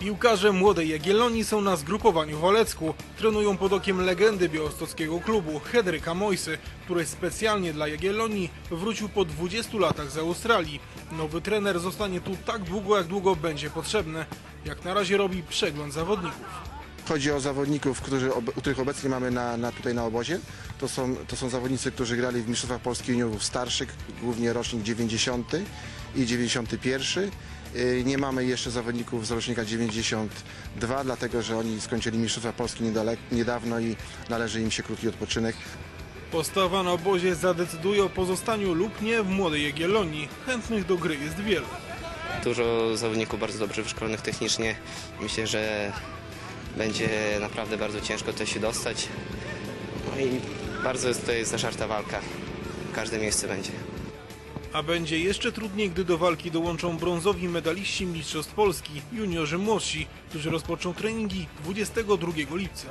Piłkarze Młodej Jagiellonii są na zgrupowaniu w Olecku. Trenują pod okiem legendy białostockiego klubu, Henryka Mojsy, który specjalnie dla Jagiellonii wrócił po 20 latach z Australii. Nowy trener zostanie tu tak długo, jak długo będzie potrzebny. Jak na razie robi przegląd zawodników. Chodzi o zawodników, którzy, których obecnie mamy na, na, tutaj na obozie. To są, to są zawodnicy, którzy grali w Mistrzostwach Polski Juniorów starszych, głównie rocznik 90 i 91. Yy, Nie mamy jeszcze zawodników z rocznika 92, dlatego że oni skończyli Mistrzostwa Polski niedawno i należy im się krótki odpoczynek. Postawa na obozie zadecyduje o pozostaniu lub nie w Młodej Jagiellonii. Chętnych do gry jest wielu. Dużo zawodników bardzo dobrze wyszkolonych technicznie. Myślę, że będzie naprawdę bardzo ciężko to się dostać. No i bardzo jest, to jest zażarta walka. Każde miejsce będzie. A będzie jeszcze trudniej, gdy do walki dołączą brązowi medaliści Mistrzostw Polski, juniorzy młodsi, którzy rozpoczną treningi 22 lipca.